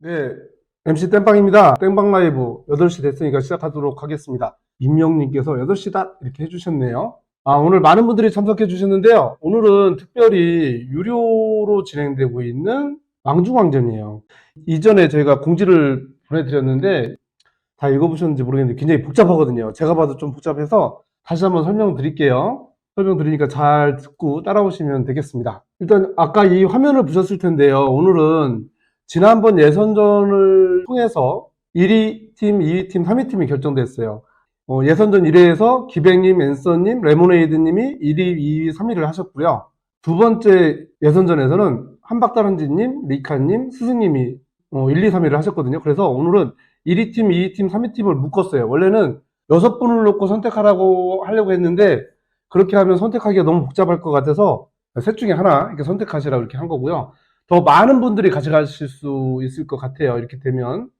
네, MC 땜빵입니다. 땜빵 라이브 8시 됐으니까 시작하도록 하겠습니다. 임명님께서 8시다 이렇게 해주셨네요. 아, 오늘 많은 분들이 참석해 주셨는데요. 오늘은 특별히 유료로 진행되고 있는 왕중왕전이에요. 이전에 저희가 공지를 보내드렸는데 다 읽어보셨는지 모르겠는데 굉장히 복잡하거든요. 제가 봐도 좀 복잡해서 다시 한번 설명드릴게요. 설명드리니까 잘 듣고 따라오시면 되겠습니다. 일단 아까 이 화면을 보셨을 텐데요. 오늘은 지난번 예선전을 통해서 1위 팀, 2위 팀, 3위 팀이 결정됐어요. 어, 예선전 1회에서 기백님, 앤서님, 레모네이드님이 1위, 2위, 3위를 하셨고요. 두 번째 예선전에서는 한박다른지님, 리카님, 스승님이 어, 1, 2, 3위를 하셨거든요. 그래서 오늘은 1위 팀, 2위 팀, 3위 팀을 묶었어요. 원래는 여섯 분을 놓고 선택하라고 하려고 했는데 그렇게 하면 선택하기가 너무 복잡할 것 같아서 셋 중에 하나 이렇게 선택하시라고 이렇게 한 거고요. 더 많은 분들이 가져가실 수 있을 것 같아요. 이렇게 되면.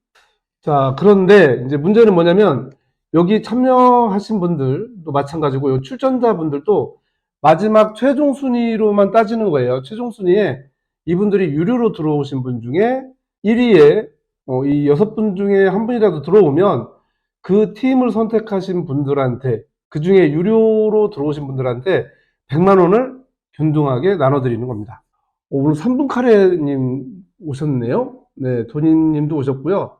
자, 그런데 이제 문제는 뭐냐면 여기 참여하신 분들도 마찬가지고 요 출전자분들도 마지막 최종 순위로만 따지는 거예요. 최종 순위에 이분들이 유료로 들어오신 분 중에 1위에 어, 이 여섯 분 중에 한 분이라도 들어오면 그 팀을 선택하신 분들한테 그 중에 유료로 들어오신 분들한테 100만 원을 균등하게 나눠드리는 겁니다. 어, 오늘 3분 카레님 오셨네요. 네, 도니님도 오셨고요.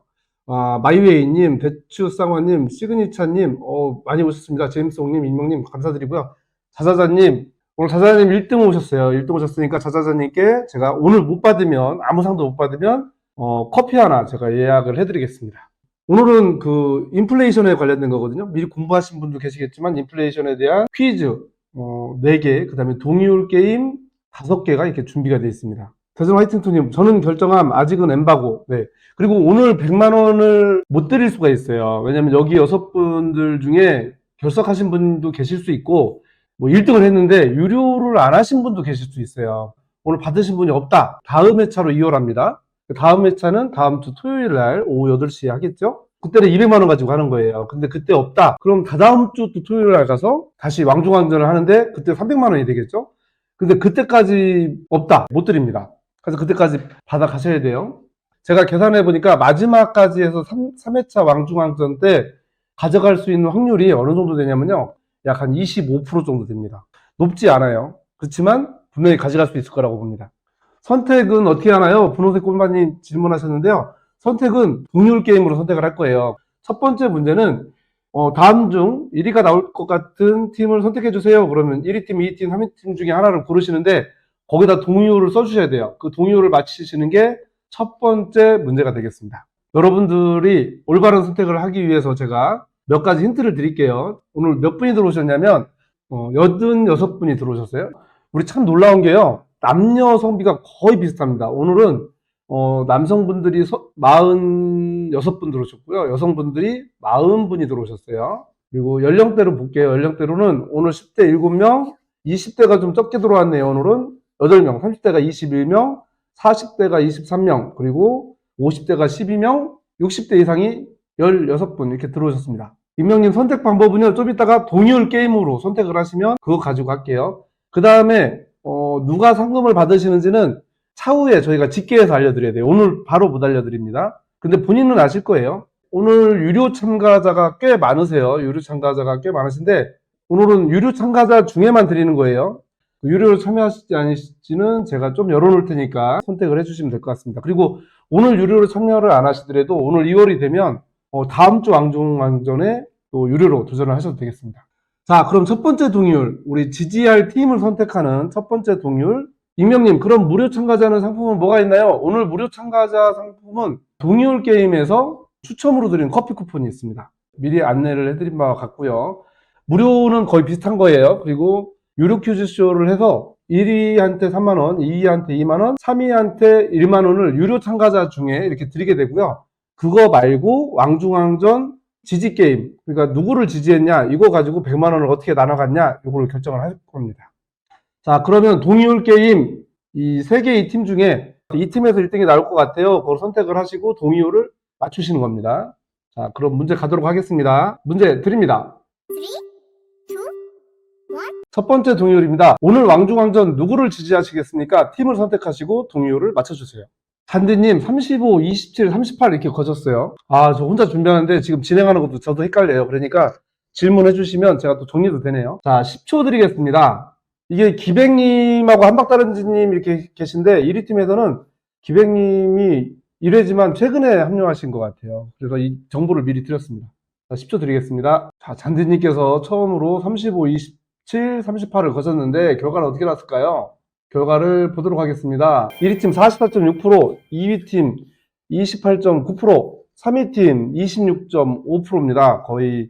아, 마이웨이님, 배추쌍화님, 시그니차님, 어, 많이 오셨습니다. 제임스홍님, 임명님, 감사드리고요. 자자자님, 오늘 자자자님 1등 오셨어요. 1등 오셨으니까 자자자님께 제가 오늘 못 받으면, 아무 상도 못 받으면, 어, 커피 하나 제가 예약을 해드리겠습니다. 오늘은 그 인플레이션에 관련된 거거든요. 미리 공부하신 분도 계시겠지만, 인플레이션에 대한 퀴즈, 어, 4개, 그 다음에 동의율 게임 5개가 이렇게 준비가 되어 있습니다. 대전 화이팅톤님, 저는 결정함, 아직은 엠바고, 네. 그리고 오늘 100만 원을 못 드릴 수가 있어요. 왜냐면 여기 여섯 분들 중에 결석하신 분도 계실 수 있고, 뭐 1등을 했는데 유료를 안 하신 분도 계실 수 있어요. 오늘 받으신 분이 없다. 다음 회차로 이월합니다. 다음 회차는 다음 주 토요일 날 오후 8시에 하겠죠? 그때는 200만 원 가지고 하는 거예요. 근데 그때 없다. 그럼 다다음 주 또 토요일 날 가서 다시 왕중왕전을 하는데 그때 300만 원이 되겠죠? 근데 그때까지 없다. 못 드립니다. 그래서 그때까지 받아 가셔야 돼요. 제가 계산해 보니까 마지막까지 해서 3, 회차 왕중왕전 때 가져갈 수 있는 확률이 어느 정도 되냐면요. 약 한 25% 정도 됩니다. 높지 않아요. 그렇지만 분명히 가져갈 수 있을 거라고 봅니다. 선택은 어떻게 하나요? 분홍색 꼴마님 질문하셨는데요. 선택은 동률 게임으로 선택을 할 거예요. 첫 번째 문제는 어, 다음 중 1위가 나올 것 같은 팀을 선택해 주세요. 그러면 1위 팀, 2위 팀, 3위 팀 중에 하나를 고르시는데 거기다 동의어를 써주셔야 돼요. 그 동의어를 맞히시는 게 첫 번째 문제가 되겠습니다. 여러분들이 올바른 선택을 하기 위해서 제가 몇 가지 힌트를 드릴게요. 오늘 몇 분이 들어오셨냐면 어, 86분이 들어오셨어요. 우리 참 놀라운 게요. 남녀 성비가 거의 비슷합니다. 오늘은 어, 남성분들이 46분 들어오셨고요. 여성분들이 40분이 들어오셨어요. 그리고 연령대로 볼게요. 연령대로는 오늘 10대 7명, 20대가 좀 적게 들어왔네요. 오늘은 8명, 30대가 21명, 40대가 23명, 그리고 50대가 12명, 60대 이상이 16분 이렇게 들어오셨습니다. 임명님 선택 방법은요, 좀 이따가 동의율 게임으로 선택을 하시면 그거 가지고 할게요. 그 다음에, 어, 누가 상금을 받으시는지는 차후에 저희가 집계해서 알려드려야 돼요. 오늘 바로 못 알려드립니다. 근데 본인은 아실 거예요. 오늘 유료 참가자가 꽤 많으세요. 유료 참가자가 꽤 많으신데, 오늘은 유료 참가자 중에만 드리는 거예요. 유료로 참여하실지 아니실지는 제가 좀 열어놓을 테니까 선택을 해주시면 될 것 같습니다. 그리고 오늘 유료로 참여를 안 하시더라도 오늘 2월이 되면 어, 다음 주 왕중왕전에 또 유료로 도전을 하셔도 되겠습니다. 자, 그럼 첫 번째 동의율, 우리 지지할 팀을 선택하는 첫 번째 동의율. 익명님, 그럼 무료 참가자는 상품은 뭐가 있나요? 오늘 무료 참가자 상품은 동의율 게임에서 추첨으로 드리는 커피 쿠폰이 있습니다. 미리 안내를 해드린 바와 같고요. 무료는 거의 비슷한 거예요. 그리고 유료 퀴즈쇼를 해서 1위한테 3만원, 2위한테 2만원, 3위한테 1만원을 유료 참가자 중에 이렇게 드리게 되고요. 그거 말고 왕중왕전 지지게임, 그러니까 누구를 지지했냐, 이거 가지고 100만원을 어떻게 나눠갔냐, 이거를 결정을 할 겁니다. 자, 그러면 동의율 게임, 이 세 개의 팀 중에 이 팀에서 1등이 나올 것 같아요. 그걸 선택을 하시고 동의율을 맞추시는 겁니다. 자, 그럼 문제 가도록 하겠습니다. 문제 드립니다. 첫 번째 동의율입니다. 오늘 왕중왕전 누구를 지지하시겠습니까? 팀을 선택하시고 동의율을 맞춰주세요. 잔디님 35, 27, 38 이렇게 거셨어요. 아, 저 혼자 준비하는데 지금 진행하는 것도 저도 헷갈려요. 그러니까 질문해 주시면 제가 또 정리도 되네요. 자, 10초 드리겠습니다. 이게 기백님하고 한박다른지님 이렇게 계신데 1위 팀에서는 기백님이 1회지만 최근에 합류하신 것 같아요. 그래서 이 정보를 미리 드렸습니다. 자, 10초 드리겠습니다. 자, 잔디님께서 처음으로 35, 27, 38을 거셨는데 결과는 어떻게 났을까요? 결과를 보도록 하겠습니다. 1위 팀 44.6%, 2위 팀 28.9%, 3위 팀 26.5%입니다. 거의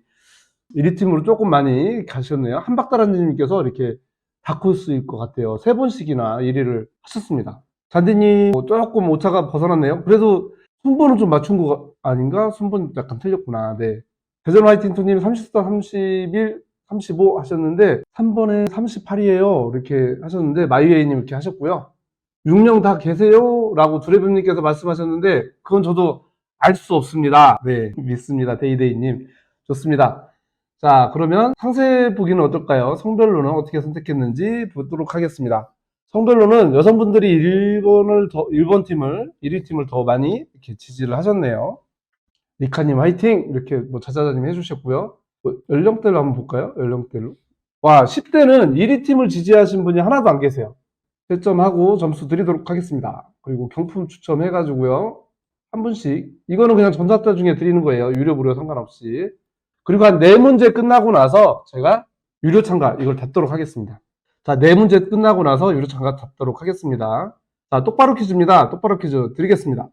1위 팀으로 조금 많이 가셨네요. 한박다란님께서 이렇게 다크호스일 것 같아요. 세 번씩이나 1위를 하셨습니다. 잔디님 뭐 조금 오차가 벗어났네요. 그래도 순번은 좀 맞춘 거 아닌가? 순번 약간 틀렸구나. 네. 대전 화이팅 투님 34, 31, 35 하셨는데 3번에 38이에요. 이렇게 하셨는데 마이웨이님 이렇게 하셨고요. 6명 다 계세요? 라고 두레뱀님께서 말씀하셨는데 그건 저도 알 수 없습니다. 네, 믿습니다. 데이데이님. 좋습니다. 자, 그러면 상세 보기는 어떨까요? 성별로는 어떻게 선택했는지 보도록 하겠습니다. 성별로는 여성분들이 1번을 더, 1번 팀을, 1위 팀을 더 많이 이렇게 지지를 하셨네요. 리카님 화이팅! 이렇게 뭐 자자자님 해주셨고요. 뭐 연령대로 한번 볼까요? 연령대로. 와, 10대는 1위 팀을 지지하신 분이 하나도 안 계세요. 채점하고 점수 드리도록 하겠습니다. 그리고 경품 추첨해가지고요. 한 분씩. 이거는 그냥 전사자 중에 드리는 거예요. 유료, 무료 상관없이. 그리고 한 네 문제 끝나고 나서 제가 유료 참가 이걸 닫도록 하겠습니다. 자, 네 문제 끝나고 나서 유료 참가 닫도록 하겠습니다. 자, 똑바로 퀴즈입니다. 똑바로 퀴즈 드리겠습니다.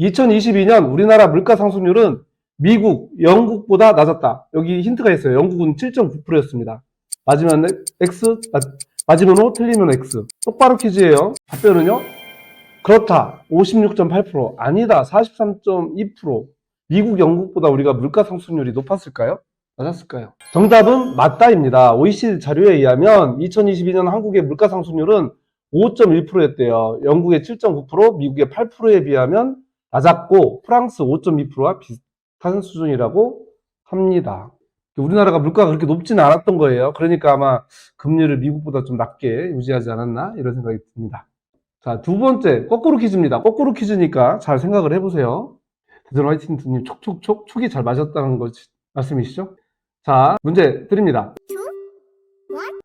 2022년 우리나라 물가 상승률은 미국, 영국보다 낮았다. 여기 힌트가 있어요. 영국은 7.9%였습니다. 맞으면 X, 아, 맞으면 O, 틀리면 X. 똑바로 퀴즈예요. 답변은요? 그렇다. 56.8%. 아니다. 43.2%. 미국, 영국보다 우리가 물가 상승률이 높았을까요? 낮았을까요? 정답은 맞다입니다. OECD 자료에 의하면 2022년 한국의 물가 상승률은 5.1%였대요. 영국의 7.9%, 미국의 8%에 비하면 낮았고 프랑스 5.2%와 비슷한 수준이라고 합니다. 우리나라가 물가가 그렇게 높지는 않았던 거예요. 그러니까 아마 금리를 미국보다 좀 낮게 유지하지 않았나 이런 생각이 듭니다. 자, 두 번째 거꾸로 퀴즈입니다. 거꾸로 퀴즈니까 잘 생각을 해보세요. 화이팅님 촉촉촉 촉이 잘 맞았다는 거 말씀이시죠? 자, 문제 드립니다.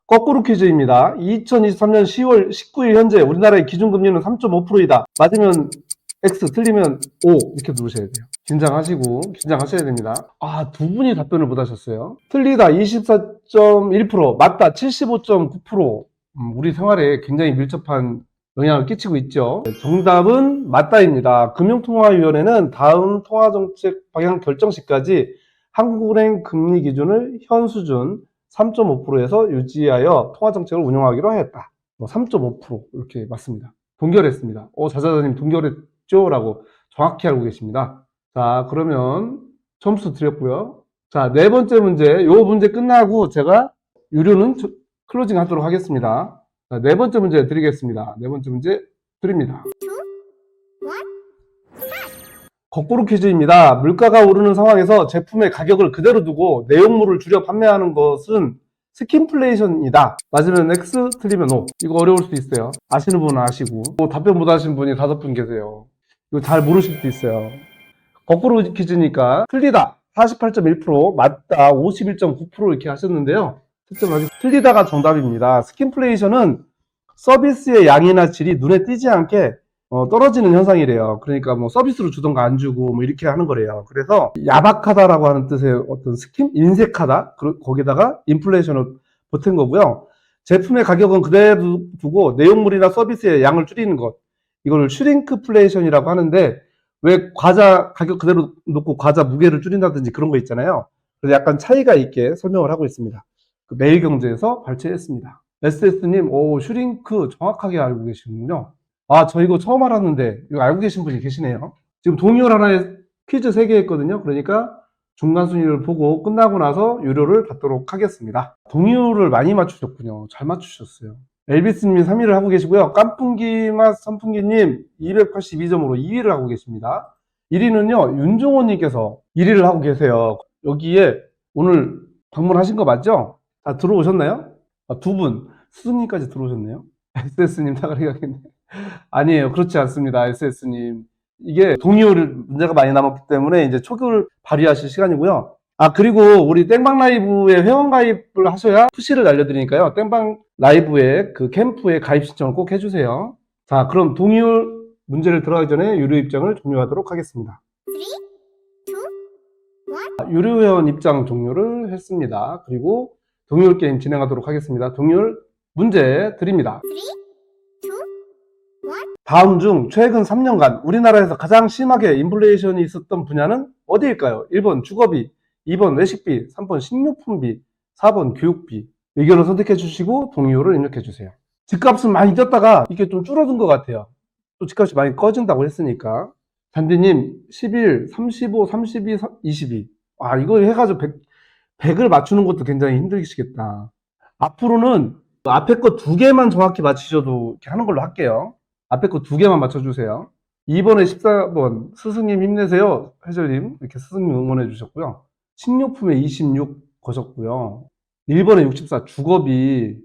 거꾸로 퀴즈입니다. 2023년 10월 19일 현재 우리나라의 기준금리는 3.5%이다. 맞으면 X, 틀리면 O 이렇게 누르셔야 돼요. 긴장하시고 긴장하셔야 됩니다. 아, 두 분이 답변을 못 하셨어요. 틀리다 24.1%, 맞다 75.9%. 음, 우리 생활에 굉장히 밀접한 영향을 끼치고 있죠. 네, 정답은 맞다입니다. 금융통화위원회는 다음 통화정책 방향 결정 시까지 한국은행 금리 기준을 현 수준 3.5%에서 유지하여 통화정책을 운영하기로 하였다. 뭐3.5% 이렇게 맞습니다. 동결했습니다. 어, 자자자님 동결했죠? 라고 정확히 알고 계십니다. 자, 그러면 점수 드렸고요. 자, 네 번째 문제. 요 문제 끝나고 제가 유료는 저- 클로징 하도록 하겠습니다. 자, 네 번째 문제 드리겠습니다. 네 번째 문제 드립니다. 거꾸로 퀴즈입니다. 물가가 오르는 상황에서 제품의 가격을 그대로 두고 내용물을 줄여 판매하는 것은 스킨플레이션이다. 맞으면 X, 틀리면 O. 이거 어려울 수도 있어요. 아시는 분은 아시고. 뭐 답변 못 하신 분이 다섯 분 계세요. 이거 잘 모르실 수도 있어요. 거꾸로 퀴즈니까 틀리다. 48.1%, 맞다. 51.9% 이렇게 하셨는데요. 특점 아직 틀리다가 정답입니다. 스킨플레이션은 서비스의 양이나 질이 눈에 띄지 않게 어, 떨어지는 현상이래요. 그러니까 뭐 서비스로 주던가 안 주고 뭐 이렇게 하는 거래요. 그래서 야박하다라고 하는 뜻의 어떤 스킨, 인색하다. 그- 거기다가 인플레이션을 보탠 거고요. 제품의 가격은 그대로 두고 내용물이나 서비스의 양을 줄이는 것. 이걸 슈링크플레이션이라고 하는데 왜 과자 가격 그대로 놓고 과자 무게를 줄인다든지 그런 거 있잖아요. 그래서 약간 차이가 있게 설명을 하고 있습니다. 그 매일경제에서 발췌했습니다. SS님, 오, 슈링크 정확하게 알고 계시는군요. 아, 저 이거 처음 알았는데, 이거 알고 계신 분이 계시네요. 지금 동의어 하나에 퀴즈 3개 했거든요. 그러니까 중간 순위를 보고 끝나고 나서 유료를 받도록 하겠습니다. 동의어를 많이 맞추셨군요. 잘 맞추셨어요. 엘비스님 3위를 하고 계시고요. 깐풍기 맛 선풍기님 282점으로 2위를 하고 계십니다. 1위는요, 윤종호님께서 1위를 하고 계세요. 여기에 오늘 방문하신 거 맞죠? 다 들어오셨나요? 아, 두 분, 스승님까지 들어오셨네요. SS님 사가리 가겠네. 아니에요. 그렇지 않습니다. SS님. 이게 동의어를 문제가 많이 남았기 때문에 이제 초교를 발휘하실 시간이고요. 아, 그리고 우리 땡방 라이브에 회원가입을 하셔야 푸시를 날려드리니까요. 땡방 라이브에 그 캠프에 가입 신청을 꼭 해주세요. 자, 그럼 동의어 문제를 들어가기 전에 유료 입장을 종료하도록 하겠습니다. 아, 유료 회원 입장 종료를 했습니다. 그리고 동의어 게임 진행하도록 하겠습니다. 동의어 문제 드립니다. 다음 중 최근 3년간 우리나라에서 가장 심하게 인플레이션이 있었던 분야는 어디일까요? 1번 주거비, 2번 외식비, 3번 식료품비, 4번 교육비. 의견을 선택해 주시고 동의어를 입력해 주세요. 집값은 많이 뛰었다가 이게 좀 줄어든 것 같아요. 또 집값이 많이 꺼진다고 했으니까. 잔디님, 11, 35, 32, 22. 아, 이거 해가지고 100, 100을 맞추는 것도 굉장히 힘드시겠다. 앞으로는 앞에 거 두 개만 정확히 이렇게 하는 걸로 할게요. 앞에 거 두 개만 맞춰주세요. 2번에 14번 스승님 힘내세요. 해절님 이렇게 스승님 응원해 주셨고요. 식료품에 26 거셨고요. 1번에 64 주거비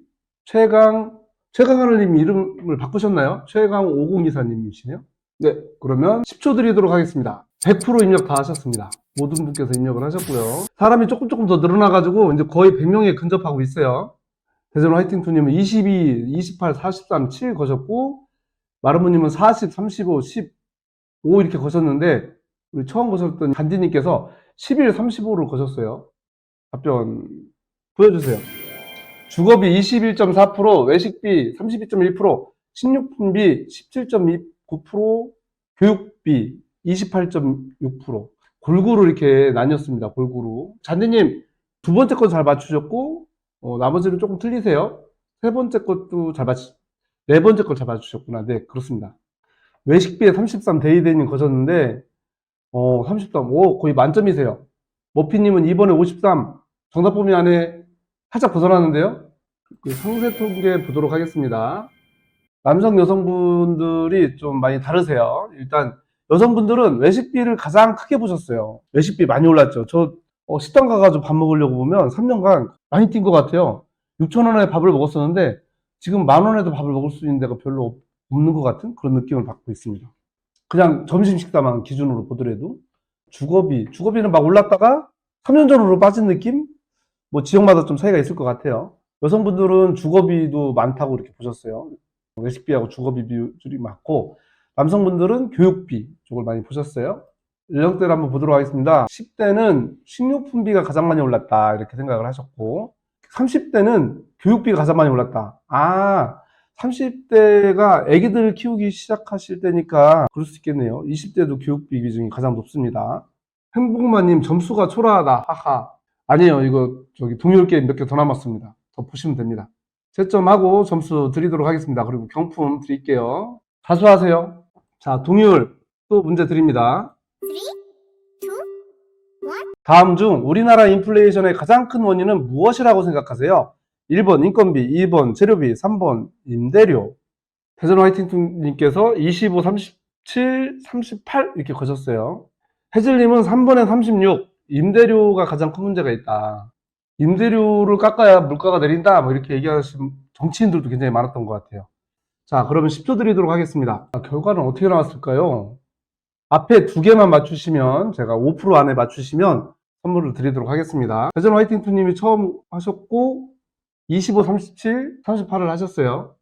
최강 최강 하늘님 이름을 바꾸셨나요? 최강 5024님이시네요. 네, 그러면 10초 드리도록 하겠습니다. 100% 입력 다 하셨습니다. 모든 분께서 입력을 하셨고요. 사람이 조금 조금 더 늘어나가지고 이제 거의 100명에 근접하고 있어요. 대전 화이팅 투님은 22, 28, 43, 7 거셨고 마르모님은 40, 35, 15 이렇게 거셨는데 우리 처음 거셨던 간디님께서 11, 35를 거셨어요. 답변 보여주세요. 주거비 21.4%, 외식비 32.1%, 식료품비 17.9%, 교육비 28.6%. 골고루 이렇게 나뉘었습니다. 골고루. 잔디님 두 번째 건 잘 맞추셨고 어, 나머지는 조금 틀리세요. 세 번째 것도 잘 맞추, 네 번째 걸 잘 맞추셨구나. 네, 그렇습니다. 외식비에 33 데이데이님 거셨는데, 어, 33, 오, 거의 만점이세요. 머피님은 2번에 53, 정답 범위 안에 살짝 벗어나는데요. 그 상세 통계 보도록 하겠습니다. 남성, 여성분들이 좀 많이 다르세요. 일단, 여성분들은 외식비를 가장 크게 보셨어요. 외식비 많이 올랐죠. 저 어, 식당 가가지고 밥 먹으려고 보면 3년간 많이 뛴 것 같아요. 6천 원에 밥을 먹었었는데 지금 만 원에도 밥을 먹을 수 있는 데가 별로 없- 없는 것 같은 그런 느낌을 받고 있습니다. 그냥 점심 식사만 기준으로 보더라도 주거비, 주거비는 막 올랐다가 3년 전으로 빠진 느낌? 뭐 지역마다 좀 차이가 있을 것 같아요. 여성분들은 주거비도 많다고 이렇게 보셨어요. 외식비하고 주거비 비율이 많고 남성분들은 교육비 쪽을 많이 보셨어요. 연령대를 한번 보도록 하겠습니다. 10대는 식료품비가 가장 많이 올랐다 이렇게 생각을 하셨고 30대는 교육비가 가장 많이 올랐다. 아, 30대가 아기들 키우기 시작하실 때니까 그럴 수 있겠네요. 20대도 교육비 비중이 가장 높습니다. 행복마님 점수가 초라하다. 하하. 아니에요. 이거 저기 동요일 게임 몇 개 더 남았습니다. 더 보시면 됩니다. 채점하고 점수 드리도록 하겠습니다. 그리고 경품 드릴게요. 자수하세요. 자, 동요일 또 문제 드립니다. 다음 중 우리나라 인플레이션의 가장 큰 원인은 무엇이라고 생각하세요? 1번 인건비, 2번 재료비, 3번 임대료. 대전 화이팅님께서 25, 37, 38 이렇게 거셨어요. 해즐님은 3번에 36, 임대료가 가장 큰 문제가 있다. 임대료를 깎아야 물가가 내린다. 뭐 이렇게 얘기하신 정치인들도 굉장히 많았던 것 같아요. 자, 그러면 10초 드리도록 하겠습니다. 아, 결과는 어떻게 나왔을까요? 앞에 두 개만 맞추시면 제가 5% 안에 맞추시면 선물을 드리도록 하겠습니다. 대전 화이팅투님이 처음 하셨고 25, 37, 38을 하셨어요.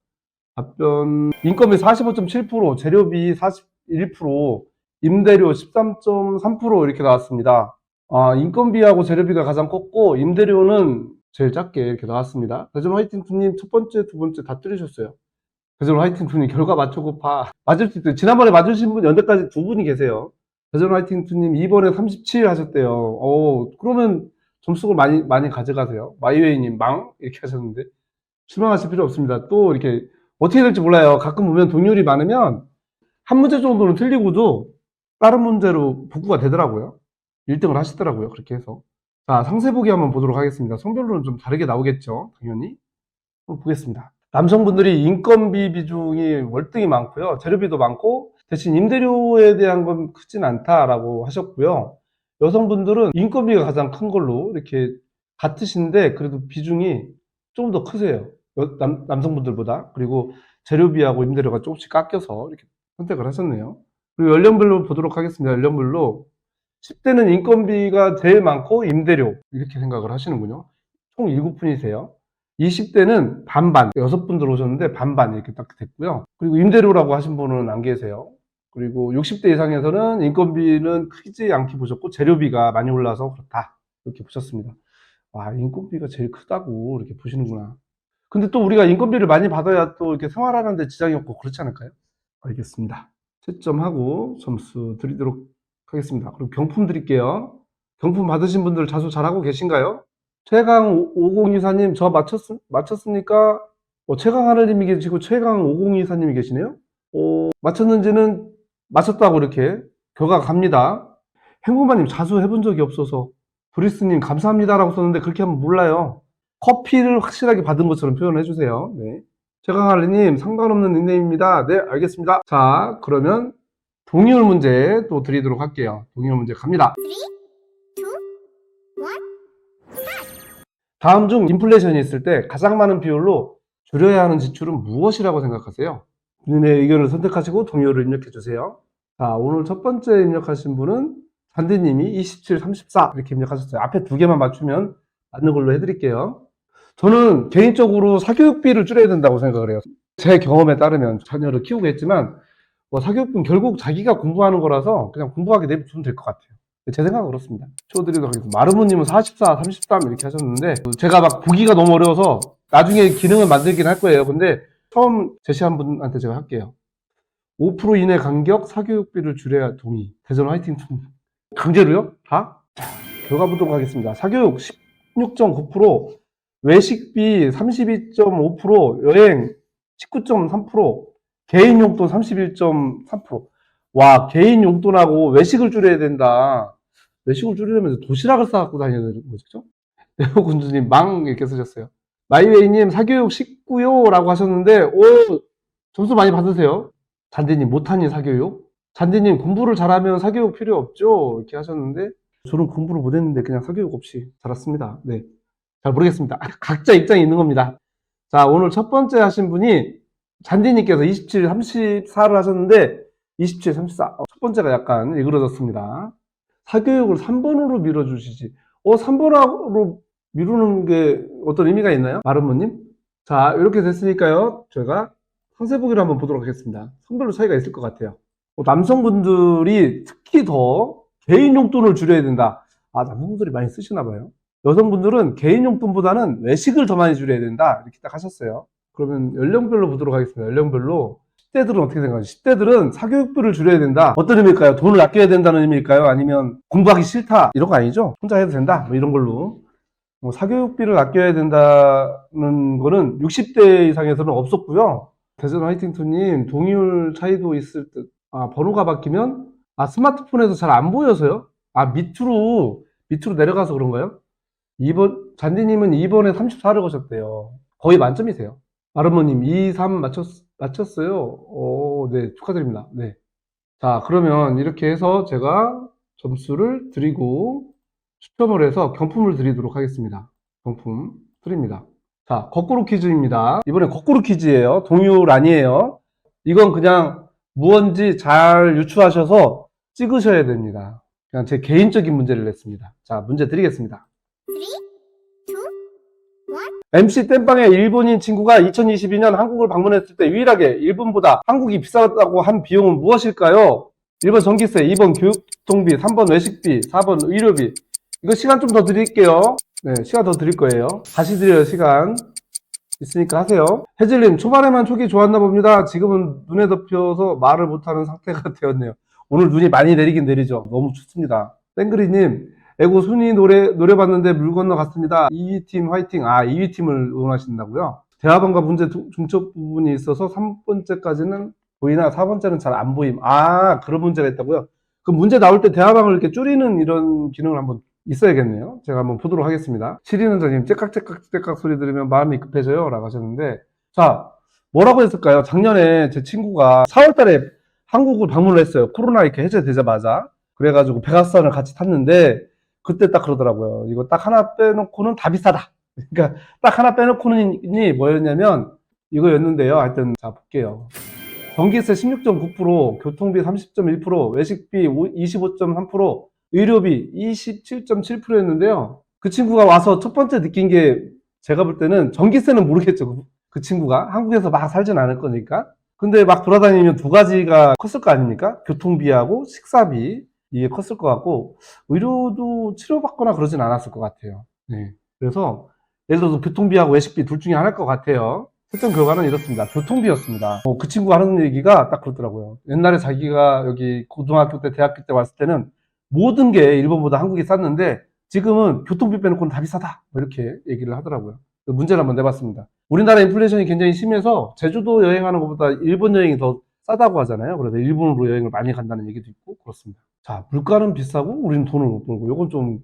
답변 인건비 45.7%, 재료비 41%, 임대료 13.3% 이렇게 나왔습니다. 아, 인건비하고 재료비가 가장 컸고 임대료는 제일 작게 이렇게 나왔습니다. 대전 화이팅투님 첫 번째, 두 번째 다 들으셨어요. 대전 화이팅 투님 결과 맞춰고파 맞을 수 있어요. 지난번에 맞으신 분 연대까지 두 분이 계세요. 대전 화이팅 투님 2번에 37 하셨대요. 어, 그러면 점수를 많이, 많이 가져가세요. 마이웨이님 망? 이렇게 하셨는데. 실망하실 필요 없습니다. 또 이렇게 어떻게 될지 몰라요. 가끔 보면 동률이 많으면 한 문제 정도는 틀리고도 다른 문제로 복구가 되더라고요. 1등을 하시더라고요. 그렇게 해서. 자, 상세 보기 한번 보도록 하겠습니다. 성별로는 좀 다르게 나오겠죠. 당연히. 보겠습니다. 남성분들이 인건비 비중이 월등히 많고요. 재료비도 많고 대신 임대료에 대한 건 크진 않다라고 하셨고요. 여성분들은 인건비가 가장 큰 걸로 이렇게 같으신데 그래도 비중이 좀더 크세요. 여- 남, 남성분들보다. 그리고 재료비하고 임대료가 조금씩 깎여서 이렇게 선택을 하셨네요. 그리고 연령별로 보도록 하겠습니다. 연령별로 10대는 인건비가 제일 많고 임대료 이렇게 생각을 하시는군요. 총 7분이세요. 20대는 반반, 6분 들어오셨는데 반반 이렇게 딱 됐고요. 그리고 임대료라고 하신 분은 안 계세요. 그리고 60대 이상에서는 인건비는 크지 않게 보셨고 재료비가 많이 올라서 그렇다. 이렇게 보셨습니다. 와, 인건비가 제일 크다고 이렇게 보시는구나. 근데 또 우리가 인건비를 많이 받아야 또 이렇게 생활하는데 지장이 없고 그렇지 않을까요? 알겠습니다. 채점하고 점수 드리도록 하겠습니다. 그럼 경품 드릴게요. 경품 받으신 분들 자수 잘하고 계신가요? 최강 5024님 저 맞췄, 맞췄습니까? 어, 최강 하늘님이 계시고 최강 5024님이 계시네요. 어, 맞췄는지는 맞췄다고 이렇게 결과 갑니다. 행복마님 자수 해본 적이 없어서 브리스님 감사합니다라고 썼는데 그렇게 하면 몰라요. 커피를 확실하게 받은 것처럼 표현해 주세요. 네. 최강 하늘님 상관없는 닉네임입니다. 네 알겠습니다. 자 그러면 동의율 문제 또 드리도록 할게요. 동의율 문제 갑니다. 다음 중 인플레이션이 있을 때 가장 많은 비율로 줄여야 하는 지출은 무엇이라고 생각하세요? 본인의 의견을 선택하시고 동의어를 입력해 주세요. 자, 오늘 첫 번째 입력하신 분은 잔디님이 27, 34 이렇게 입력하셨어요. 앞에 두 개만 맞추면 맞는 걸로 해드릴게요. 저는 개인적으로 사교육비를 줄여야 된다고 생각을 해요. 제 경험에 따르면 자녀를 키우고 했지만 뭐 사교육비는 결국 자기가 공부하는 거라서 그냥 공부하게 내비두면 될 것 같아요. 제 생각은 그렇습니다. 치워드리도록 하겠습니다. 마르모님은 44, 33 이렇게 하셨는데 제가 막 보기가 너무 어려워서 나중에 기능을 만들긴 할 거예요. 근데 처음 제시한 분한테 제가 할게요. 5% 이내 간격 사교육비를 줄여야 동의. 대전 화이팅 tum. 강제로요? 다? 자, 결과 보도록 하겠습니다. 사교육 16.9%, 외식비 32.5%, 여행 19.3%, 개인 용돈 31.3%. 와, 개인 용돈하고 외식을 줄여야 된다. 외식을 줄이려면 도시락을 싸갖고 되는 거죠? 네오군주님, 망, 이렇게 쓰셨어요. 마이웨이님, 사교육 19요라고 하셨는데, 오, 점수 많이 받으세요. 잔디님, 못하니 사교육? 잔디님, 공부를 잘하면 사교육 필요 없죠? 이렇게 하셨는데, 저는 공부를 못했는데 그냥 사교육 없이 살았습니다. 네. 잘 모르겠습니다. 각자 입장이 있는 겁니다. 자, 오늘 첫 번째 하신 분이 잔디님께서 27, 34를 하셨는데, 27, 34. 어, 첫 번째가 약간 일그러졌습니다. 사교육을 3번으로 밀어주시지. 어, 3번으로 미루는 게 어떤 의미가 있나요? 마름모님? 자, 이렇게 됐으니까요. 제가 상세 보기를 한번 보도록 하겠습니다. 성별로 차이가 있을 것 같아요. 어, 남성분들이 특히 더 개인 용돈을 줄여야 된다. 아, 남성분들이 많이 쓰시나 봐요. 여성분들은 개인 용돈보다는 외식을 더 많이 줄여야 된다. 이렇게 딱 하셨어요. 그러면 연령별로 보도록 하겠습니다. 연령별로 10대들은 어떻게 생각하세요? 10대들은 사교육비를 줄여야 된다. 어떤 의미일까요? 돈을 아껴야 된다는 의미일까요? 아니면 공부하기 싫다. 이런 거 아니죠? 혼자 해도 된다. 뭐 이런 걸로. 뭐 사교육비를 아껴야 된다는 거는 60대 이상에서는 없었고요. 대전 화이팅투님 동의율 차이도 있을 듯. 아, 번호가 바뀌면 아, 스마트폰에서 잘 안 보여서요? 아, 밑으로, 밑으로 내려가서 그런가요? 2번, 잔디님은 2번에 34를 거셨대요. 거의 만점이세요. 아르모님, 2, 3 맞췄, 맞췄어요. 오, 네, 축하드립니다. 네. 자, 그러면 이렇게 해서 제가 점수를 드리고 추첨을 해서 경품을 드리도록 하겠습니다. 경품 드립니다. 자, 거꾸로 퀴즈입니다. 이번엔 거꾸로 퀴즈예요. 동의율 아니에요. 이건 그냥 무언지 잘 유추하셔서 찍으셔야 됩니다. 그냥 제 개인적인 문제를 냈습니다. 자, 문제 드리겠습니다. MC 땜빵의 일본인 친구가 2022년 한국을 방문했을 때 유일하게 일본보다 한국이 비싸다고 한 비용은 무엇일까요? 1번 전기세, 2번 교육통비, 3번 외식비, 4번 의료비. 이거 시간 좀 더 드릴게요. 네, 시간 더 드릴 거예요. 다시 드려요, 시간. 있으니까 하세요. 혜질님, 초반에만 촉이 좋았나 봅니다. 지금은 눈에 덮여서 말을 못하는 상태가 되었네요. 오늘 눈이 많이 내리긴 내리죠. 너무 춥습니다. 땡그리님, 에고 순위 노래, 노래봤는데 물 건너 갔습니다. 2위 팀 화이팅. 아, 2위 팀을 응원하신다고요? 대화방과 문제 두- 중첩 부분이 있어서 3번째까지는 보이나 4번째는 잘 안 보임. 아, 그런 문제가 있다고요? 그럼 문제 나올 때 대화방을 이렇게 줄이는 이런 기능을 한번 있어야겠네요. 제가 한번 보도록 하겠습니다. 7위원장님, 째깍째깍째깍 소리 들으면 마음이 급해져요. 라고 하셨는데, 자, 뭐라고 했을까요? 작년에 제 친구가 4월 달에 한국을 방문을 했어요. 코로나 이렇게 해제되자마자. 그래가지고 백악산을 같이 탔는데, 그때 딱 그러더라고요. 이거 딱 하나 빼놓고는 다 비싸다. 그러니까 딱 하나 빼놓고는 이 뭐였냐면, 이거였는데요. 하여튼 자 볼게요. 전기세 16.9%, 교통비 30.1%, 외식비 25.3%, 의료비 27.7%였는데요. 그 친구가 와서 첫 번째 느낀 게 제가 볼 때는 전기세는 모르겠죠. 그- 그 친구가 한국에서 막 살진 않을 거니까. 근데 막 돌아다니면 두 가지가 컸을 거 아닙니까? 교통비하고 식사비 이게 컸을 것 같고 의료도 치료받거나 그러진 않았을 것 같아요. 네. 그래서 예를 들어서 교통비하고 외식비 둘 중에 하나일 것 같아요. 채점 결과는 이렇습니다. 교통비였습니다. 어, 그 친구가 하는 얘기가 딱 그렇더라고요. 옛날에 자기가 여기 고등학교 때, 대학교 때 왔을 때는 모든 게 일본보다 한국이 쌌는데 지금은 교통비 빼놓고는 다 비싸다. 뭐 이렇게 얘기를 하더라고요. 그 문제를 한번 내봤습니다. 우리나라 인플레이션이 굉장히 심해서 제주도 여행하는 것보다 일본 여행이 더 싸다고 하잖아요. 그래서 일본으로 여행을 많이 간다는 얘기도 있고 그렇습니다. 자, 물가는 비싸고 우리는 돈을 못 벌고 이건 좀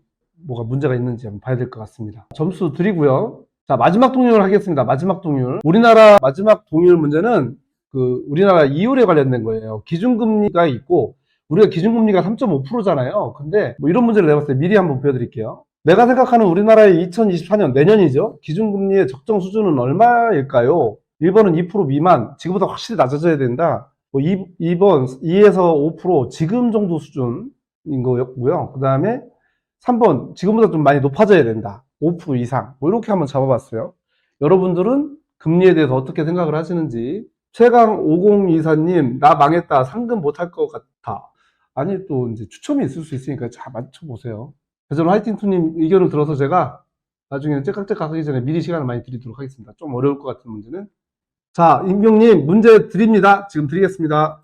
뭐가 문제가 있는지 한번 봐야 될 것 같습니다. 점수 드리고요. 자, 마지막 동률 하겠습니다. 마지막 동률. 우리나라 마지막 동률 문제는 그 우리나라 이율에 관련된 거예요. 기준금리가 있고 우리가 기준금리가 3.5%잖아요. 근데 뭐 이런 문제를 내봤을 때 미리 한번 보여드릴게요. 내가 생각하는 우리나라의 2024년 내년이죠. 기준금리의 적정 수준은 얼마일까요? 1번은 2% 미만, 지금보다 확실히 낮아져야 된다. 뭐 2, 2번 2에서 5% 지금 정도 수준인 거였고요. 그 다음에 3번 지금보다 좀 많이 높아져야 된다. 5% 이상. 뭐 이렇게 한번 잡아봤어요. 여러분들은 금리에 대해서 어떻게 생각을 하시는지 최강 5024님 나 망했다 상금 못할 것 같아. 아니 또 이제 추첨이 있을 수 있으니까 잘 맞춰보세요. 그래서 화이팅투님 의견을 들어서 제가 나중에 째깍째깍 하기 전에 미리 시간을 많이 드리도록 하겠습니다. 좀 어려울 것 같은 문제는. 자, 임경님 문제 드립니다. 지금 드리겠습니다.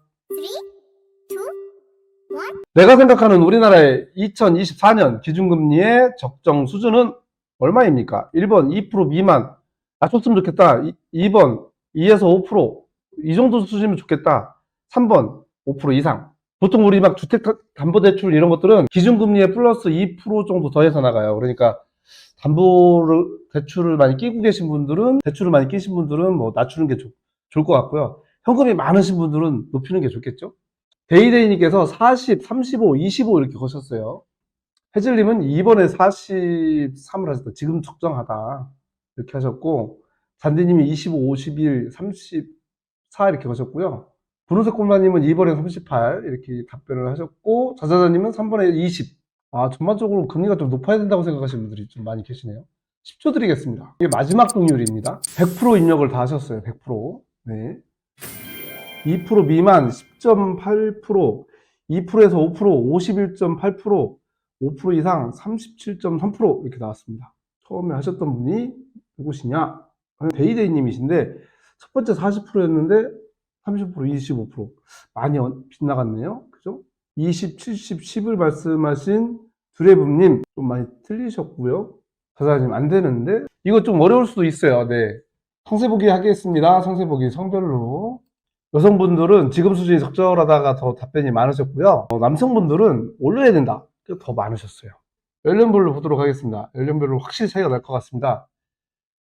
내가 생각하는 우리나라의 2024년 기준금리의 적정 수준은 얼마입니까? 1번 2% 미만 낮췄으면 좋겠다. 2번 2에서 5%이 정도 수준이면 좋겠다. 3번 5% 이상. 보통 우리 막 주택 담보대출 이런 것들은 기준금리에 플러스 2% 정도 더해서 나가요. 그러니까 담보를 대출을 많이 끼고 계신 분들은 대출을 많이 끼신 분들은 뭐 낮추는 게 좋, 좋을 것 같고요. 현금이 많으신 분들은 높이는 게 좋겠죠. 데이데이님께서 40, 35, 25 이렇게 거셨어요. 해즐님은 2번에 43을 하셨다. 지금 적정하다. 이렇게 하셨고, 잔디님이 25, 51, 34 이렇게 거셨고요. 분홍색 콜마님은 2번에 38 이렇게 답변을 하셨고, 자자자님은 3번에 20. 아, 전반적으로 금리가 좀 높아야 된다고 생각하시는 분들이 좀 많이 계시네요. 10초 드리겠습니다. 이게 마지막 동률입니다. 100% 입력을 다 하셨어요. 100%. 네. 2% 미만 10.8%, 2%에서 5%, 51.8%, 5% 이상 37.3% 이렇게 나왔습니다. 처음에 하셨던 분이 누구시냐? 데이데이 님이신데 첫 번째 40%였는데 30%, 25% 많이 빗나갔네요. 그죠? 20, 70, 10을 말씀하신 두레붐님 좀 많이 틀리셨고요. 사장님 안 되는데 이거 좀 어려울 수도 있어요. 네. 성세보기 하겠습니다. 성세보기 성별로 여성분들은 지금 수준이 적절하다가 더 답변이 많으셨고요. 어, 남성분들은 올려야 된다. 더 많으셨어요. 연령별로 보도록 하겠습니다. 연령별로 확실히 차이가 날 것 같습니다.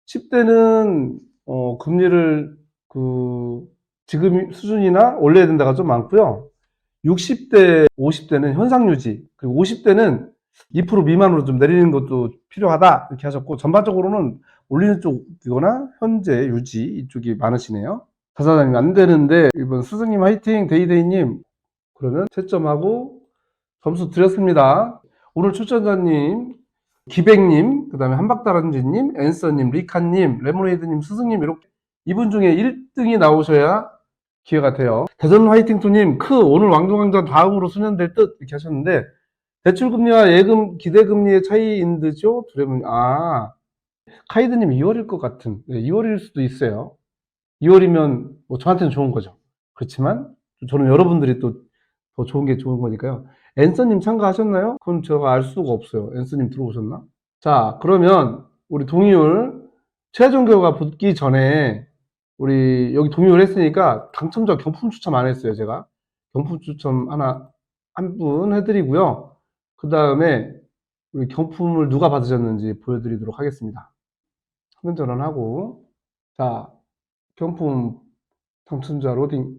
10대는 어, 금리를 그 지금 수준이나 올려야 된다가 좀 많고요. 60대, 50대는 현상 유지, 그리고 50대는 2% 미만으로 좀 내리는 것도 필요하다 이렇게 하셨고 전반적으로는 올리는 쪽이거나 현재 유지 이쪽이 많으시네요. 사사장님 안 되는데 이번 스승님 화이팅 데이데이님 그러면 채점하고 점수 드렸습니다. 오늘 출전자님 기백님 그 다음에 한박다란지님 앤서님 리카님 레모네이드님 스승님 이렇게 이분 중에 1등이 나오셔야 기회가 돼요. 대전 화이팅 투님 크 오늘 왕중왕전 다음으로 수년될 듯 이렇게 하셨는데 대출금리와 예금 기대금리의 차이인 듯죠? 두려면 아 카이드님 2월일 것 같은 네, 2월일 수도 있어요. 2월이면 뭐 저한테는 좋은 거죠. 그렇지만 저는 여러분들이 또 더 좋은 게 좋은 거니까요. 앤서님 참가하셨나요? 그건 제가 알 수가 없어요. 앤서님 들어오셨나? 자, 그러면 우리 동의율 최종 결과 붙기 전에 우리 여기 동의를 했으니까 당첨자 경품 추첨 안 했어요, 제가. 경품 추첨 하나 한 분 해드리고요. 그 다음에 우리 경품을 누가 받으셨는지 보여드리도록 하겠습니다. 화면 전환하고 자 경품 당첨자 로딩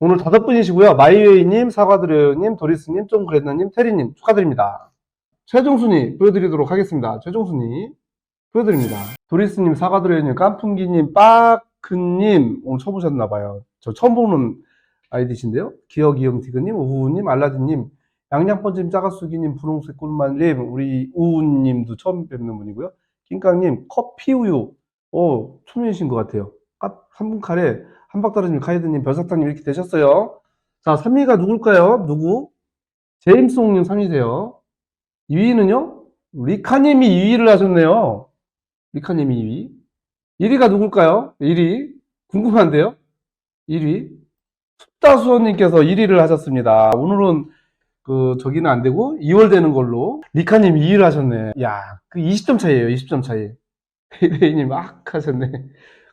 오늘 다섯 분이시고요. 마이웨이님, 사과드려요님, 도리스님, 쫑그랬나님, 테리님 축하드립니다. 최종 순위 보여드리도록 하겠습니다. 최종 순위 보여드립니다. 도리스님, 사과드려요님, 깐풍기님, 빡 마크님 오늘 처음 보셨나봐요. 저 처음 보는 아이디신데요. 기억이영티그님, 우우님, 알라딘님, 양양번짐, 짜가수기님, 분홍색 꿀만님, 우리 우우님도 처음 뵙는 분이고요. 낑깡님, 커피우유, 어, 초면이신 것 같아요. 아, 3분 카레, 한박다르님, 카이드님, 별사탕님 이렇게 되셨어요. 자, 3위가 누굴까요? 누구? 제임스홍님 3위세요. 2위는요? 리카님이 2위를 하셨네요. 리카님이 2위. 1위가 누굴까요? 1위. 궁금한데요? 1위. 숲다수원님께서 1위를 하셨습니다. 오늘은 그 저기는 안 되고 2월 되는 걸로 리카님 2위를 하셨네. 야, 그 20점 차이에요. 20점 차이. 헤이데이님 막 하셨네.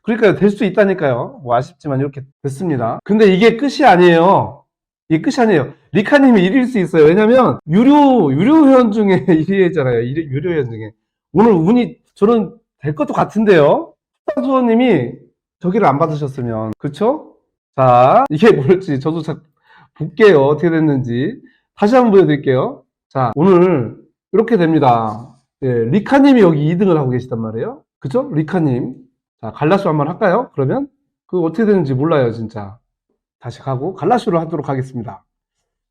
그러니까 될 수 있다니까요. 뭐 아쉽지만 이렇게 됐습니다. 근데 이게 끝이 아니에요. 이게 끝이 아니에요. 리카님이 1위일 수 있어요. 왜냐면 유료 유료 회원 중에 1위잖아요. 유료 회원 중에 오늘 운이 저는 될 것도 같은데요. 수원님이 저기를 안 받으셨으면 그쵸? 자 이게 뭘지 저도 자, 볼게요. 어떻게 됐는지 다시 한번 보여드릴게요. 자 오늘 이렇게 됩니다. 예, 리카님이 여기 2등을 하고 계시단 말이에요. 그쵸? 리카님. 자 갈라쇼 한번 할까요? 그러면 그 어떻게 되는지 몰라요 진짜. 다시 가고 갈라쇼를 하도록 하겠습니다.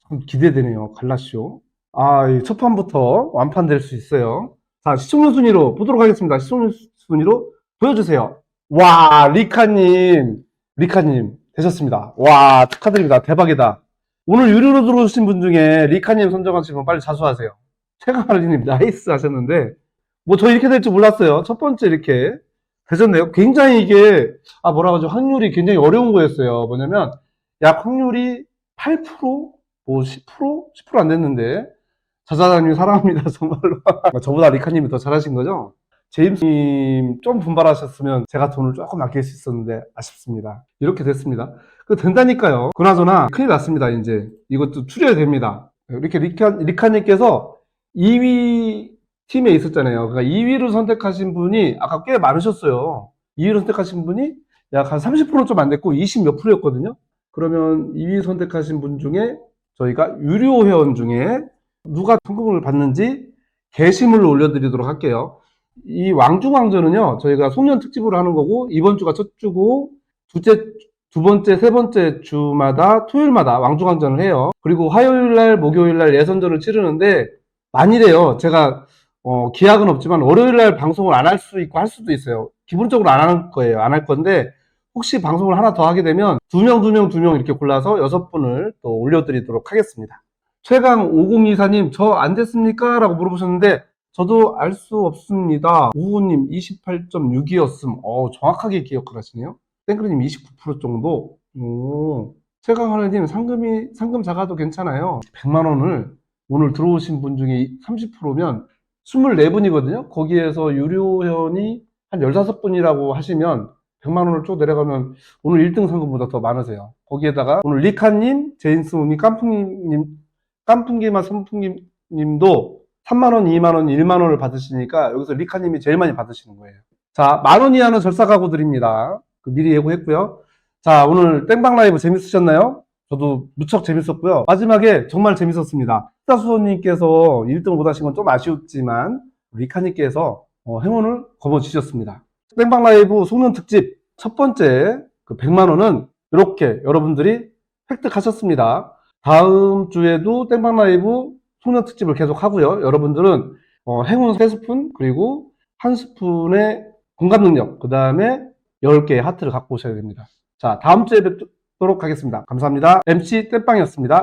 참 기대되네요. 갈라쇼. 아, 이첫 판부터 완판될 수 있어요. 자, 시청률 순위로 보도록 하겠습니다. 시청률 순위로 보여주세요. 와, 리카님, 리카님 되셨습니다. 와, 축하드립니다. 대박이다. 오늘 유료로 들어오신 분 중에 리카님 선정하시면 분 빨리 자수하세요. 최강하리님 나이스 하셨는데 뭐 저 이렇게 될 줄 몰랐어요. 첫 번째 이렇게 되셨네요. 굉장히 이게 아 뭐라고 하죠? 확률이 굉장히 어려운 거였어요. 뭐냐면 약 확률이 8%? 뭐 10%? 10%안 됐는데 자자장님 사랑합니다 정말로 저보다 리카님이 더 잘하신 거죠? 제임스님 좀 분발하셨으면 제가 돈을 조금 아낄 수 있었는데 아쉽습니다 이렇게 됐습니다 그 된다니까요. 그나저나 큰일 났습니다 이제. 이것도 추려야 됩니다. 이렇게 리카, 리카님께서 2위 팀에 있었잖아요. 그러니까 2위를 선택하신 분이 아까 꽤 많으셨어요. 2위를 선택하신 분이 약 한 30%좀 안 됐고 20 몇 프로였거든요. 그러면 2위 선택하신 분 중에 저희가 유료 회원 중에 누가 성공을 받는지 게시물을 올려드리도록 할게요. 이 왕중왕전은요, 저희가 송년 특집으로 하는 거고, 이번 주가 첫 주고, 두째, 두 번째, 세 번째 주마다 토요일마다 왕중왕전을 해요. 그리고 화요일 날, 목요일 날 예선전을 치르는데, 만일에요, 제가, 어, 기약은 없지만, 월요일 날 방송을 안 할 수 있고 할 수도 있어요. 기본적으로 안 할 거예요. 안 할 건데, 혹시 방송을 하나 더 하게 되면 두 명, 두 명, 두 명 이렇게 골라서 여섯 분을 또 올려드리도록 하겠습니다. 최강 5024님, 저 안 됐습니까? 라고 물어보셨는데, 저도 알 수 없습니다. 우우님 28.6이었음. 어, 정확하게 기억을 하시네요. 땡크리님 29% 정도. 오. 최강 하나님, 상금이, 상금 작아도 괜찮아요. 100만 원을 오늘 들어오신 분 중에 30%면 24분이거든요. 거기에서 유료 회원이 한 15분이라고 하시면 100만 원을 쭉 내려가면 오늘 1등 상금보다 더 많으세요. 거기에다가 오늘 리카님, 제인스님, 깐풍님, 깐풍기마 선풍기님도 3만 원, 2만 원, 1만 원을 받으시니까 여기서 리카님이 제일 많이 받으시는 거예요. 자, 만 원 이하는 가구 드립니다. 그 미리 예고했고요. 자, 오늘 땡방 라이브 재밌으셨나요? 저도 무척 재밌었고요. 마지막에 정말 재밌었습니다. 스타수호님께서 1등 못하신 건 좀 아쉬웠지만 리카님께서 어, 행운을 거머쥐셨습니다. 땡방 라이브 송년 특집 첫 번째 그 100만 원은 이렇게 여러분들이 획득하셨습니다. 다음 주에도 땡방 라이브 송년 특집을 계속 하고요. 여러분들은 어, 행운 3스푼 그리고 한 스푼의 공감 능력 그 다음에 10개의 하트를 갖고 오셔야 됩니다. 자 다음 주에 뵙도록 하겠습니다. 감사합니다. MC 땜빵이었습니다.